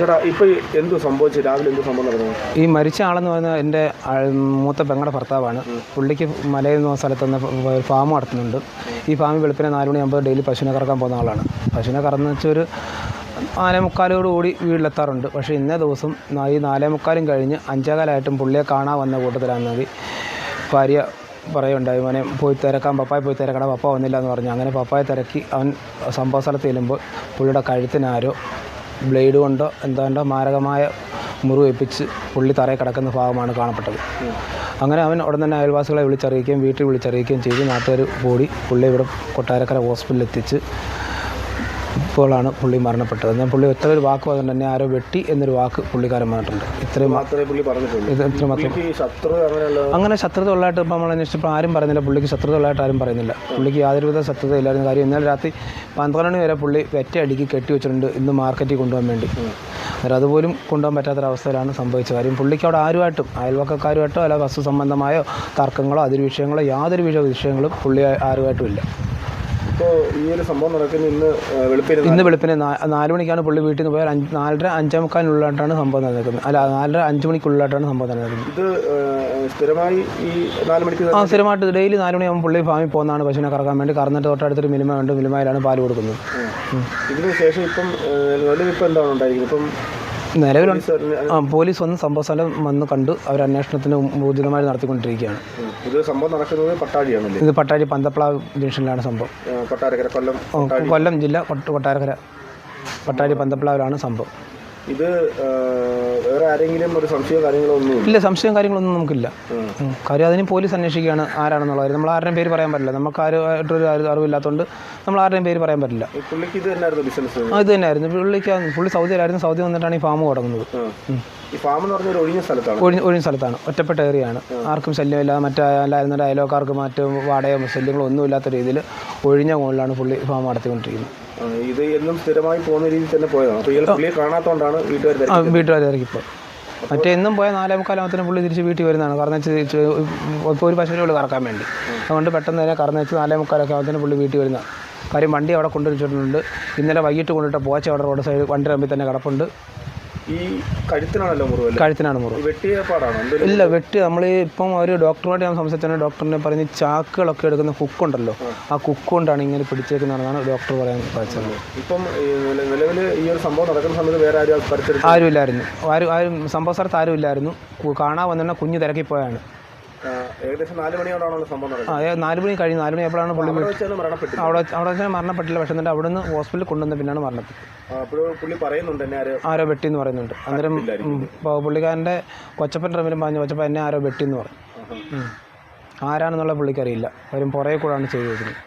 ചേട്ടാ ഇപ്പൊ ഈ എന്ത് സംഭവിച്ചു? രാവിലെ എന്ത് സംഭവം നടന്നു? ഈ മരിച്ച ആളെന്ന് പറയുന്നത് എന്റെ മൂത്ത പെങ്ങളുടെ ഭർത്താവാണ്. പുള്ളിക്ക് മലയിൽ നിന്ന് സ്ഥലത്ത് നിന്ന് ഫാം നടത്തുന്നുണ്ട്. ഈ ഫാമിൽ വെളുപ്പിനെ നാല് മണിയാകുമ്പോൾ ഡെയിലി പശുവിനെ കറക്കാൻ പോകുന്ന ആളാണ്. പശുവിനെ കറന്ന് വെച്ചൊരു നാലേ മുക്കാലോട് കൂടി വീട്ടിലെത്താറുണ്ട്. പക്ഷേ ഇന്നേ ദിവസം ഈ നാലേ മുക്കാലും കഴിഞ്ഞ് അഞ്ചേകാലായിട്ടും പുള്ളിയെ കാണാൻ വന്ന കൂട്ടത്തിലാണെങ്കിൽ ഭാര്യ പറയുണ്ടായി. മോനെ പോയി തിരക്കാൻ പപ്പായ പോയി തിരക്കണം പപ്പ വന്നില്ല എന്ന് പറഞ്ഞു. അങ്ങനെ പപ്പായ തിരക്കി അവൻ സംഭവ സ്ഥലത്ത് ചെല്ലുമ്പോൾ പുള്ളിയുടെ കഴുത്തിനാരോ ബ്ലേഡ് കൊണ്ടോ എന്താണ്ടോ മാരകമായ മുറിവേൽപ്പിച്ച് പുള്ളി തറയിൽ കിടക്കുന്ന ഭാഗമാണ് കാണപ്പെട്ടത്. അങ്ങനെ അവൻ ഉടൻ തന്നെ അയൽവാസികളെ വിളിച്ചറിയിക്കുകയും വീട്ടിൽ വിളിച്ചറിയിക്കുകയും ചെയ്ത്. നാട്ടുകാർ കൂടി പുള്ളി ഇവിടെ കൊട്ടാരക്കര ഹോസ്പിറ്റലിൽ എത്തിച്ച് ഇപ്പോഴാണ് പുള്ളി മരണപ്പെട്ടത്. ഞാൻ പുള്ളി ഒറ്റ ഒരു വാക്ക് പറഞ്ഞു തന്നെ ആരോ വെട്ടി എന്നൊരു വാക്ക് പുള്ളിക്കാരൻ പറഞ്ഞിട്ടുണ്ട്. ഇത്രയും മാത്രമേ പുള്ളി പറഞ്ഞിട്ടുള്ളൂ. ഇത് ഇത്ര മാത്രം അങ്ങനെ ശത്രുത ഉള്ളതായിട്ട് ഇപ്പോൾ നമ്മൾ അന്വേഷിച്ചപ്പോൾ ആരും പറയുന്നില്ല. പുള്ളിക്ക് ശത്രുത ഉള്ളതായിട്ട് ആരും പറയുന്നില്ല. പുള്ളിക്ക് യാതൊരുവിധ ശത്രുത ഇല്ലായിരുന്നു കാര്യം. ഇന്നലെ രാത്രി പന്ത്രണ്ട് മണി വരെ പുള്ളി വെറ്റ അടിക്ക് കെട്ടി വെച്ചിട്ടുണ്ട് ഇന്ന് മാർക്കറ്റിൽ കൊണ്ടുപോകാൻ വേണ്ടി. അന്നേരം അതുപോലും കൊണ്ടുപോകാൻ പറ്റാത്തൊരവസ്ഥയിലാണ് സംഭവിച്ചത് കാര്യം. പുള്ളിക്ക് അവിടെ ആരുമായിട്ടും അയൽവക്കക്കാരുമായിട്ടോ അല്ല വസ്തു സംബന്ധമായോ തർക്കങ്ങളോ അതിര് വിഷയങ്ങളോ യാതൊരു വിഷയ വിഷയങ്ങളും പുള്ളി ആരുമായിട്ടും ഇല്ല. ഇപ്പോൾ ഈ ഒരു സംഭവം നടക്കുന്ന. ഇന്ന് വെളുപ്പിന് ഇന്ന് വെളുപ്പിന് നാല് മണിക്കാണ് പുള്ളി വീട്ടിൽ നിന്ന് പോയാൽ അഞ്ച് നാലര അഞ്ചേ മുക്കാലിനുള്ളിലായിട്ടാണ് സംഭവം നടക്കുന്നത്. അല്ല നാലര അഞ്ച് മണിക്കുള്ളിലായിട്ടാണ് സംഭവം നടക്കുന്നത്. ഇത് സ്ഥിരമായി ഈ നാല് മണിക്ക് ആ സ്ഥിരമായിട്ട് ഡെയിലി നാല് മണിയാകുമ്പോൾ പുള്ളി ഫാമിൽ പോകുന്നതാണ് പശുവിനെ കറക്കാൻ വേണ്ടി. കറന്നിട്ട് തൊട്ടടുത്തൊരു മിനിമ ഉണ്ട്. മിനിമയിലാണ് പാൽ കൊടുക്കുന്നത്. ഇതിനുശേഷം ഇതിന് ശേഷം ഇപ്പം നിലവിൽ ഇപ്പം എന്താണ് ഉണ്ടായിരിക്കുന്നത്? ഇപ്പം നിലവിൽ പോലീസ് ആ പോലീസ് വന്ന് സംഭവ സ്ഥലം വന്ന് കണ്ടു. അവർ അന്വേഷണത്തിന് ഊർജിതമായി നടത്തിക്കൊണ്ടിരിക്കുകയാണ്. ഇത് സംഭവം നടക്കുന്നത് പട്ടാഴിയാണല്ലേ? ഇത് പട്ടാഴി പന്തപ്ലാവ് ജംഗ്ഷനിലാണ് സംഭവം. കൊട്ടാരക്കര കൊല്ലം കൊല്ലം ജില്ല കൊട്ട- കൊട്ടാരക്കര. പട്ടാഴി പന്തപ്ലാവിലാണ് സംഭവം. ഇത് വേറെ ആരെങ്കിലും ഒരു സംശയമോ കാര്യങ്ങളോ ഒന്നും ഇല്ല? സംശയം കാര്യങ്ങളൊന്നും നമുക്കില്ല. കാര്യം അതിന് പോലീസ് അന്വേഷിക്കുകയാണ് ആരാണെന്നുള്ള കാര്യം നമ്മൾ ആരുടെയും പേര് പറയാൻ പറ്റില്ല. നമുക്ക് ആരുമായിട്ടൊരു അറിവ് അറിവില്ലാത്തതുകൊണ്ട് നമ്മൾ ആരുടെയും പേര് പറയാൻ പറ്റില്ല. പുള്ളിക്ക് ഇത് തന്നെയായിരുന്നു ബിസിനസ് ആ ഇത് തന്നെയായിരുന്നു. പുള്ളിക്ക് പുള്ളി സൗദിയിലായിരുന്നു സൗദി വന്നിട്ടാണ് ഈ ഫാം തുടങ്ങുന്നത്. ഈ ഫാം എന്ന് പറഞ്ഞാൽ ഒഴിഞ്ഞ സ്ഥലത്താണ്. ഒഴിഞ്ഞ ഒഴിഞ്ഞ സ്ഥലത്താണ്. ഒറ്റപ്പെട്ട ഏറിയാണ് ആർക്കും ശല്യമില്ലാതെ മറ്റേ അല്ലായിരുന്ന അയലോക്കാർക്ക് മറ്റ് വാടകയോ ശല്യങ്ങളോ ഒന്നുമില്ലാത്ത രീതിയിൽ ഒഴിഞ്ഞ മുകളിലാണ് പുള്ളി ഫാം നടത്തിക്കൊണ്ടിരിക്കുന്നത്. ഇത് എന്നും സ്ഥിരമായി പോകുന്ന രീതിയിൽ തന്നെ പോയതാണ്. അപ്പോൾ ഇയാൾ പുള്ളിയെ കാണാത്തതുകൊണ്ടാണ് വീട്ടുകാർ വീട്ടുകാർ ഇറക്കിപ്പോൾ മറ്റേ എന്നും പോയ നാലേ മുക്കാലാമത്തിന് പുള്ളി തിരിച്ച് വീട്ടിൽ വരുന്നതാണ്. കറന്നച്ച് ഇപ്പോൾ ഒരു പശുവിനെ ഉള്ളു കറക്കാൻ വേണ്ടി. അതുകൊണ്ട് പെട്ടെന്ന് തന്നെ കറന്നച്ച് നാലേ മുക്കാലൊക്കെ ആകുമ്പോൾ പുള്ളി വീട്ടിൽ വരുന്നതാണ്. കാര്യം വണ്ടി അവിടെ കൊണ്ടുവച്ചിട്ടുണ്ട് ഇന്നലെ വൈകിട്ട് കൊണ്ടിട്ട് പോച്ച അവിടെ റോഡ് സൈഡ് വണ്ടി റമ്പിൽ തന്നെ കിടപ്പുണ്ട്. ഈ കഴുത്തിനാണല്ലോ മുറിവല്ലേ കഴുത്തിനാണ് മുറിവ്. വെട്ടിയ പാടാണോ? ഇല്ല വെട്ടി. നമ്മൾ ഇപ്പം ഒരു ഡോക്ടറുമായിട്ട് ഞാൻ സംസാരിച്ചാണ് ഡോക്ടറിനെ പറഞ്ഞ് ചാക്കുകളൊക്കെ എടുക്കുന്ന കുക്കുണ്ടല്ലോ. ആ. കുക്ക് കൊണ്ടാണ് ഇങ്ങനെ പിടിച്ചേക്കുന്നതാണ് ഡോക്ടർ പറയാൻ സാധിച്ചത് ഇപ്പം നിലവിൽ ഈ ഒരു സംഭവം നടക്കുന്ന സമയത്ത് വേറെ ആരും പരിസരത്ത് ആരുമില്ലായിരുന്നു. ആരും ആരും സംഭവ സ്ഥലത്ത് ആരുമില്ലായിരുന്നു. കു- കാണാൻ വന്നിട്ടുണ്ടെങ്കിൽ കുഞ്ഞ് തിരക്കിപ്പോയാണ്. ഏകദേശം നാല് മണിയോടാണല്ലോ സംഭവം നാല് മണി കഴിഞ്ഞ് നാല് മണിയായപ്പോഴാണ് പുള്ളി അവിടെ വെച്ചാണ് മരണപ്പെട്ടില്ല അവിടെ അവിടെ വെച്ചാൽ മരണപ്പെട്ടില്ല. പക്ഷെ എന്നിട്ട് അവിടെ നിന്ന് ഹോസ്പിറ്റലിൽ കൊണ്ടുവന്ന പിന്നാണ് മരണപ്പെട്ടത് അപ്പോൾ പുള്ളി പറയുന്നുണ്ട് എന്നെ ആര് ആരോ വെട്ടി എന്ന് പറയുന്നുണ്ട്. അന്നേരം പുള്ളിക്കാരന്റെ കൊച്ചപ്പൻ റമ്മിലും പറഞ്ഞു കൊച്ചപ്പൻ എന്നെ ആരോ വെട്ടി എന്ന് പറഞ്ഞു ആരാണെന്നുള്ള പുള്ളിക്കറിയില്ല. അവരും പുറകെ കൂടാണ് ചെയ്തു വെക്കുന്നത്